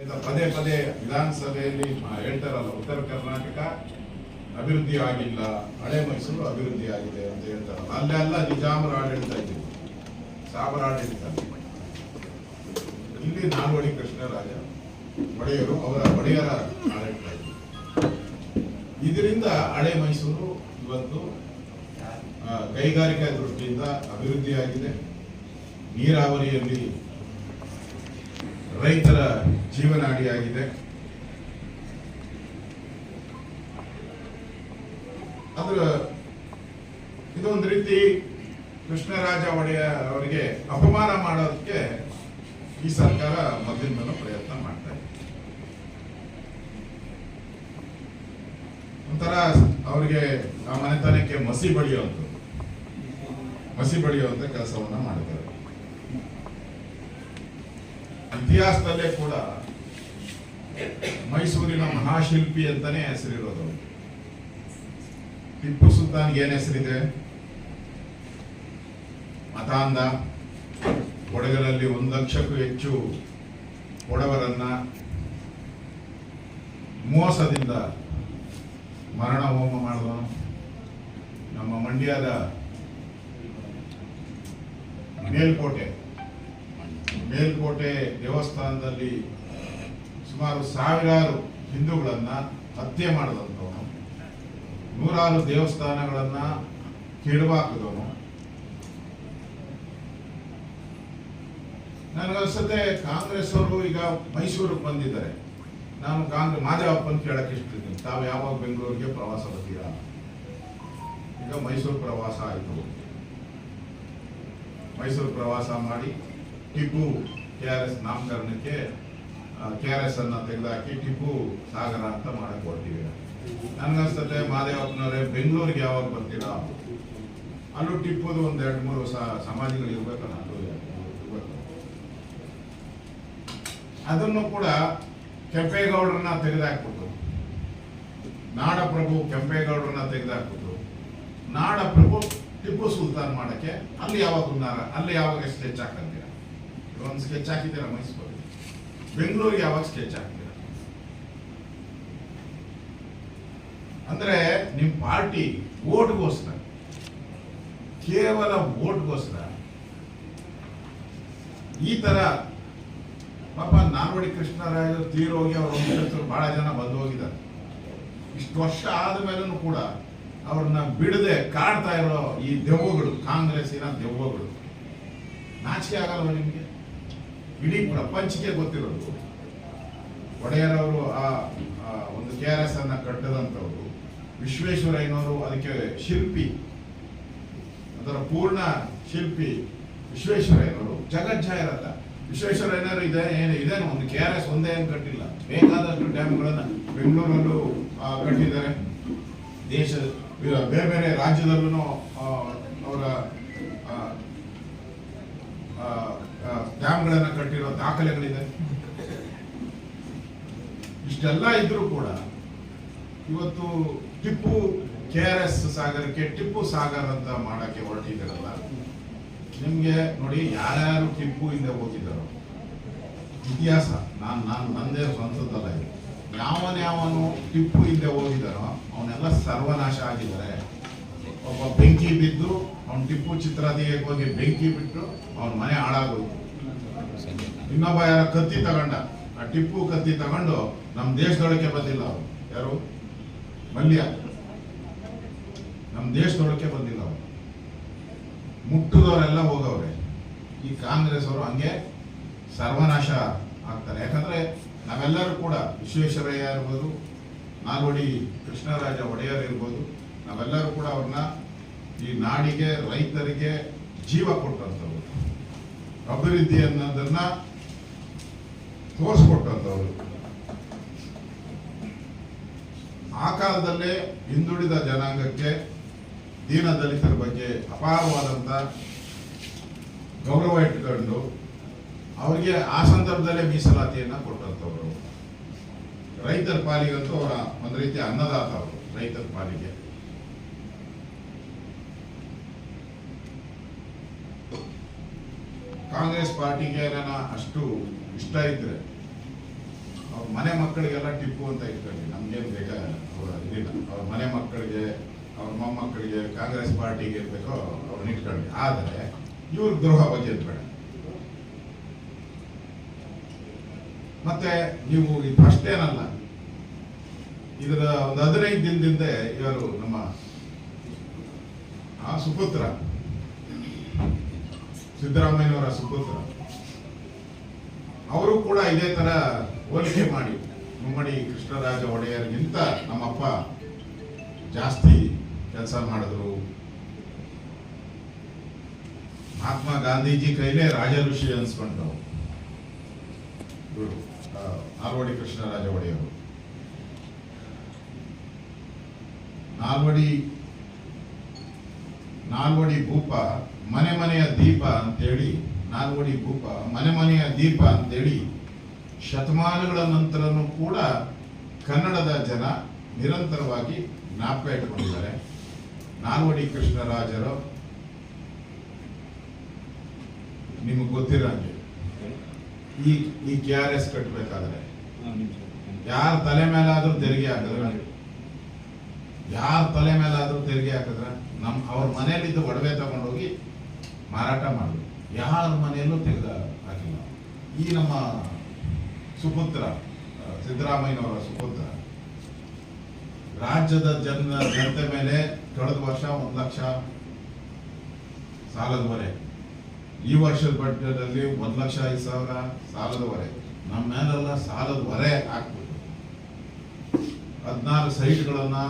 ಪದೇ ಪದೇ ವಿಧಾನಸಭೆಯಲ್ಲಿ ಹೇಳ್ತಾರಲ್ಲ, ಉತ್ತರ ಕರ್ನಾಟಕ ಅಭಿವೃದ್ಧಿ ಆಗಿಲ್ಲ ಹಳೆ ಮೈಸೂರು ಅಭಿವೃದ್ಧಿ ಆಗಿದೆ ಅಂತ ಹೇಳ್ತಾರಲ್ಲ. ಅಲ್ಲೆಲ್ಲ ನಿಜಾಮರ ಆಡಳಿತ ಇದೆ. ಸಾಬರ ಆಡಳಿತ. ಇಲ್ಲಿ ನಾಲ್ವಡಿ ಕೃಷ್ಣರಾಜ ಒಡೆಯರು ಅವರ ಒಡೆಯರ ಆಡಳಿತ ಇತ್ತು ಇದರಿಂದ ಹಳೆ ಮೈಸೂರು ಇವತ್ತು ಕೈಗಾರಿಕಾ ದೃಷ್ಟಿಯಿಂದ ಅಭಿವೃದ್ಧಿಯಾಗಿದೆ. ನೀರಾವರಿಯಲ್ಲಿ ರೈತರ ಜೀವನಾಡಿಯಾಗಿದೆ. ಅದರ ಇದೊಂದು ರೀತಿ ಕೃಷ್ಣರಾಜ ಒಡೆಯ ಅವರಿಗೆ ಅಪಮಾನ ಮಾಡೋದಕ್ಕೆ ಈ ಸರ್ಕಾರ ಮೊದಲಿಂದಲೂ ಪ್ರಯತ್ನ ಮಾಡ್ತಾ ಇದೆ. ಒಂಥರ ಅವರಿಗೆ ಆ ಮನೆತನಕ್ಕೆ ಮಸಿ ಬಳಿಯುವಂಥದ್ದು ಮಸಿ ಬಳಿಯುವಂಥ ಕೆಲಸವನ್ನ ಮಾಡಿದ್ದಾರೆ. ಇತಿಹಾಸದಲ್ಲೇ ಕೂಡ ಮೈಸೂರಿನ ಮಹಾಶಿಲ್ಪಿ ಅಂತಾನೆ ಹೆಸರಿರೋದು. ಟಿಪ್ಪು ಸುಲ್ತಾನ್ಗೆ ಏನ್ ಹೆಸರಿದೆ? ಮತಾಂಧ. ಒಡಗರಲ್ಲಿ ಒಂದು ಲಕ್ಷಕ್ಕೂ ಹೆಚ್ಚು ಒಡವರನ್ನ ಮೋಸದಿಂದ ಮರಣ ಹೋಮ ಮಾಡಿದವನು ನಮ್ಮ ಮಂಡ್ಯದ ಮೇಲ್ಕೋಟೆ. ಮೇಲ್ಕೋಟೆ ದೇವಸ್ಥಾನದಲ್ಲಿ ಸುಮಾರು ಸಾವಿರಾರು ಹಿಂದೂಗಳನ್ನ ಹತ್ಯೆ ಮಾಡಿದಂಥವನು. ನೂರಾರು ದೇವಸ್ಥಾನಗಳನ್ನ ಕೆಡವಾಕಿದವನು. ನನಗನ್ಸುತ್ತೆ ಕಾಂಗ್ರೆಸ್ ಅವರು ಈಗ ಮೈಸೂರಿಗೆ ಬಂದಿದ್ದಾರೆ. ನಾನು ಕಾಂಗ್ರೆಸ್ ಮಾದೇವಪ್ಪನ ಕೇಳಕ್ಕೆ ಇಷ್ಟಿದ್ದೀನಿ ತಾವು ಯಾವಾಗ ಬೆಂಗಳೂರಿಗೆ ಪ್ರವಾಸ ಬರ್ತೀರಾ? ಈಗ ಮೈಸೂರು ಪ್ರವಾಸ ಆಯಿತು. ಮೈಸೂರು ಪ್ರವಾಸ ಮಾಡಿ ಟಿಪ್ಪು ಕೆ ಆರ್ ಎಸ್ ನಾಮಕರಣಕ್ಕೆ ಕೆ ಆರ್ ಎಸ್ ಅನ್ನ ತೆಗೆದುಹಾಕಿ ಟಿಪ್ಪು ಸಾಗರ ಅಂತ ಮಾಡಕ್ ಹೊರಟಿದ್ದೀರ ನನಗನ್ಸುತ್ತೆ ಮಾದೇವಪ್ಪನವರೇ, ಬೆಂಗಳೂರಿಗೆ ಯಾವಾಗ ಬರ್ತೀರಾ? ಅಲ್ಲೂ ಟಿಪ್ಪುದು ಒಂದು ಎರಡು ಮೂರು ಸ- ಸಮಾಧಿಗಳು ಇರ್ಬೇಕಲ್ಲ ಅದು. ಅದನ್ನು ಕೂಡ ಕೆಂಪೇಗೌಡರನ್ನ ತೆಗೆದುಹಾಕ್ಬಿಟ್ಟು, ನಾಡಪ್ರಭು ಕೆಂಪೇಗೌಡರನ್ನ ತೆಗೆದುಹಾಕ್ಬಿಟ್ಟು, ನಾಡಪ್ರಭು ಟಿಪ್ಪು ಸುಲ್ತಾನ್ ಮಾಡಕ್ಕೆ ಅಲ್ಲಿ ಯಾವಾಗ ಅಲ್ಲಿ ಯಾವಾಗ ಸ್ಕೆಚ್ ಹಾಕಂತೀರ? ಒಂದು ಸ್ಕೆಚ್ ಹಾಕಿದ್ದೀರಾ ಮೈಸೂರಿಗೆ ಬೆಂಗಳೂರಿಗೆ ಯಾವಾಗ ಸ್ಕೆಚ್ ಹಾಕಿದ್ದೀರ? ಅಂದ್ರೆ ನಿಮ್ ಪಾರ್ಟಿ ಓಟ್ಗೋಸ್ಕರ, ಕೇವಲ ಓಟ್ಗೋಸ್ಕರ. ಈ ತರ ಪಾಪ ನಾಲ್ವಡಿ ಕೃಷ್ಣರಾಯರು ತೀರೋಗಿ ಅವ್ರ ವಂಶಸ್ಥರು ಬಹಳ ಜನ ಬಂದು ಹೋಗಿದ್ದಾರೆ. ಇಷ್ಟು ವರ್ಷ ಆದ ಮೇಲೂ ಕೂಡ ಅವ್ರನ್ನ ಬಿಡದೆ ಕಾಡ್ತಾ ಇರೋ ಈ ದೆವ್ವಗಳು, ಕಾಂಗ್ರೆಸ್ಸಿನ ದೆವ್ವಗಳು. ನಾಚಿಕೆ ಆಗಲ್ವ ನಿಮ್ಗೆ? ಇಡೀ ಪ್ರಪಂಚಕ್ಕೆ ಗೊತ್ತಿರೋದು. ಒಡೆಯರವರು ಆ ಒಂದು ಕೆ ಆರ್ ಎಸ್ ಅನ್ನ ಕಟ್ಟದಂತವ್ರು ವಿಶ್ವೇಶ್ವರಯ್ಯನವರು ಅದಕ್ಕೆ ಶಿಲ್ಪಿ. ಅದರ ಪೂರ್ಣ ಶಿಲ್ಪಿ ವಿಶ್ವೇಶ್ವರಯ್ಯನವರು. ಜಗಜ್ಜಾಹಿರತ ವಿಶ್ವೇಶ್ವರಯ್ಯನವರು ಇದೆ, ಏನು ಇದೇನು ಒಂದು ಕೆ ಆರ್ ಎಸ್ ಒಂದೇ ಏನು ಕಟ್ಟಿಲ್ಲ. ಬೇಕಾದಷ್ಟು ಡ್ಯಾಮ್ಗಳನ್ನು ಬೆಂಗಳೂರಲ್ಲೂ ಕಟ್ಟಿದ್ದಾರೆ. ದೇಶ, ಬೇರೆ ಬೇರೆ ರಾಜ್ಯದಲ್ಲೂ ಅವರ ಡ್ಯಾಮ್ಗಳನ್ನ ಕಟ್ಟಿರೋ ದಾಖಲೆಗಳಿದೆ. ಇಷ್ಟೆಲ್ಲ ಇದ್ರೂ ಕೂಡ ಇವತ್ತು ಟಿಪ್ಪು ಕೆ ಆರ್ ಎಸ್ ಸಾಗರಕ್ಕೆ ಟಿಪ್ಪು ಸಾಗರ್ ಅಂತ ಮಾಡಕ್ಕೆ ಹೊರಟಿದ್ದಾರಲ್ಲ, ನಿಮಗೆ ನೋಡಿ ಯಾರ್ಯಾರು ಟಿಪ್ಪು ಹಿಂದೆ ಹೋಗಿದ್ದಾರೋ. ಇತಿಹಾಸ, ನಾನು ನಾನು ನಂದೇ ಸ್ವಂತದ್ದಲ್ಲ ಇದು. ಯಾವನ್ಯಾವನು ಟಿಪ್ಪು ಹಿಂದೆ ಹೋಗಿದ್ದಾರೋ, ಅವನೆಲ್ಲ ಸರ್ವನಾಶ ಆಗಿದ್ದಾರೆ. ಒಬ್ಬ ಬೆಂಕಿ ಬಿದ್ದು ಅವನು ಟಿಪ್ಪು ಚಿತ್ರಾದಿಗೆ ಹೋಗಿ ಬೆಂಕಿ ಬಿಟ್ಟು ಅವನ ಮನೆ ಹಾಳಾಗೋಯ್ತು. ಇನ್ನೊಬ್ಬ ಯಾರ ಕತ್ತಿ ತಗೊಂಡ. ಆ ಟಿಪ್ಪು ಕತ್ತಿ ತಗೊಂಡು ನಮ್ಮ ದೇಶದೊಳಕ್ಕೆ ಬಂದಿಲ್ಲ ಅವರು. ಯಾರು? ಮಲ್ಯ. ನಮ್ಮ ದೇಶದೊಳಕ್ಕೆ ಬಂದಿಲ್ಲ ಅವರು. ಮುಟ್ಟದವರೆಲ್ಲ ಹೋಗವ್ರೆ. ಈ ಕಾಂಗ್ರೆಸ್ ಅವರು ಹಂಗೆ ಸರ್ವನಾಶ ಆಗ್ತಾರೆ. ಯಾಕಂದ್ರೆ ನಾವೆಲ್ಲರೂ ಕೂಡ ವಿಶ್ವೇಶ್ವರಯ್ಯ ಇರ್ಬೋದು ನಾಲ್ವಡಿ ಕೃಷ್ಣರಾಜ ಒಡೆಯರ್ ಇರ್ಬೋದು, ನಾವೆಲ್ಲರೂ ಕೂಡ ಅವ್ರನ್ನ ಈ ನಾಡಿಗೆ, ರೈತರಿಗೆ ಜೀವ ಕೊಟ್ಟಂಥವ್ರು. ಅಭಿವೃದ್ಧಿ ಅನ್ನೋದನ್ನ ತೋರಿಸ್ಕೊಟ್ಟಂಥವ್ರು. ಆ ಕಾಲದಲ್ಲೇ ಹಿಂದುಳಿದ ಜನಾಂಗಕ್ಕೆ ದೀನ ದಲಿತರ ಬಗ್ಗೆ ಅಪಾರವಾದಂತ ಗೌರವ ಇಟ್ಕೊಂಡು ಅವರಿಗೆ ಆ ಸಂದರ್ಭದಲ್ಲೇ ಮೀಸಲಾತಿಯನ್ನ ಕೊಟ್ಟಂತವ್ರು ರೈತರ ಪಾಲಿಗಂತೂ ಅವರ ಒಂದು ರೀತಿ ಅನ್ನದಾತ ಅವರು, ರೈತರ ಪಾಲಿಗೆ. ಕಾಂಗ್ರೆಸ್ ಪಾರ್ಟಿಗೆ ಅಷ್ಟು ಇಷ್ಟ ಇದ್ರೆ ಮನೆ ಮಕ್ಕಳಿಗೆಲ್ಲ ಟಿಪ್ಪು ಅಂತ ಇಟ್ಕೊಳ್ಳಿ. ನಮ್ಗೇನು ಬೇಕಾ ಅವ್ರ ಇದಿಲ್ಲ. ಅವ್ರ ಮನೆ ಮಕ್ಕಳಿಗೆ, ಅವ್ರ ಮೊಮ್ಮಕ್ಕಳಿಗೆ ಕಾಂಗ್ರೆಸ್ ಪಾರ್ಟಿಗೆ ಇರ್ಬೇಕೋ ಅವ್ರನ್ನ ಇಟ್ಕೊಳ್ಳಿ. ಆದರೆ ಇವ್ರ ದ್ರೋಹ ಬಗ್ಗೆ ಬೇಡ. ಮತ್ತೆ ನೀವು ಇದು ಅಷ್ಟೇನಲ್ಲ. ಇದರ ಒಂದು ಹದಿನೈದು ದಿನದಿಂದ ಇವರು ನಮ್ಮ ಆ ಸುಪುತ್ರ ಸಿದ್ದರಾಮಯ್ಯನವರ ಸುಪುತ್ರ. ಅವರು ಕೂಡ ಇದೇ ತರ ಹೋಲಿಕೆ ಮಾಡಿ. ಮುಮ್ಮಡಿ ಕೃಷ್ಣರಾಜ ಒಡೆಯರ್ಗಿಂತ ನಮ್ಮಪ್ಪ ಜಾಸ್ತಿ ಕೆಲಸ ಮಾಡಿದ್ರು. ಮಹಾತ್ಮ ಗಾಂಧೀಜಿ ಕೈಲೇ ರಾಜ ಋಷಿ ಅನ್ಸ್ಕೊಂಡ್ರು. ನಾಲ್ವಡಿ ಕೃಷ್ಣರಾಜ ಒಡೆಯರು. ನಾಲ್ವಡಿ ನಾಲ್ವಡಿ ಭೂಪ ಮನೆ ಮನೆಯ ದೀಪ ಅಂತೇಳಿ, ನಾಲ್ವಡಿ ಭೂಪ ಮನೆ ಮನೆಯ ದೀಪ ಅಂತೇಳಿ, ಶತಮಾನಗಳ ನಂತರನೂ ಕೂಡ ಕನ್ನಡದ ಜನ ನಿರಂತರವಾಗಿ ಜ್ಞಾಪಕ ಇಟ್ಕೊಂಡಿದ್ದಾರೆ ನಾಲ್ವಡಿ ಕೃಷ್ಣರಾಜರು, ನಿಮಗೆ ಗೊತ್ತಿರಂಗೆ ಈ ಈ ಕೆ ಆರ್ ಎಸ್ ಕಟ್ಟಬೇಕಾದ್ರೆ ಯಾರ ತಲೆ ಮೇಲಾದ್ರೂ ತೆರಿಗೆ ಹಾಕಿದ್ರ, ಯಾರ ತಲೆ ಮೇಲಾದ್ರೂ ತೆರಿಗೆ ಹಾಕಿದ್ರ, ನಮ್ ಅವ್ರ ಮನೆಯಲ್ಲಿದ್ದು ಒಡವೆ ತಗೊಂಡೋಗಿ ಮಾರಾಟ ಮಾಡಿದ್ರು ಯಾರ ಮನೆಯಲ್ಲೂ ತೆಗೆದ ಹಾಕಿಲ್ಲ. ಈ ನಮ್ಮ ಸುಪುತ್ರ ಸಿದ್ದರಾಮಯ್ಯನವರ ಸುಪುತ್ರ, ರಾಜ್ಯದ ಜನ, ಜನತೆ ಮೇಲೆ ಕಳೆದ ವರ್ಷ ಒಂದು ಲಕ್ಷ ಸಾಲದ ಹೊರೆ ಈ ವರ್ಷದ ಬಡ್ಜೆಟಲ್ಲಿ ಒಂದು ಲಕ್ಷ ಐದು ಸಾವಿರ ಸಾಲದವರೆ. ನಮ್ಮ ಮೇಲೆಲ್ಲ ಸಾಲದ ಹೊರೆ ಹಾಕ್ಬಿಟ್ಟು ಹದಿನಾರು ಸೈಟ್ಗಳನ್ನ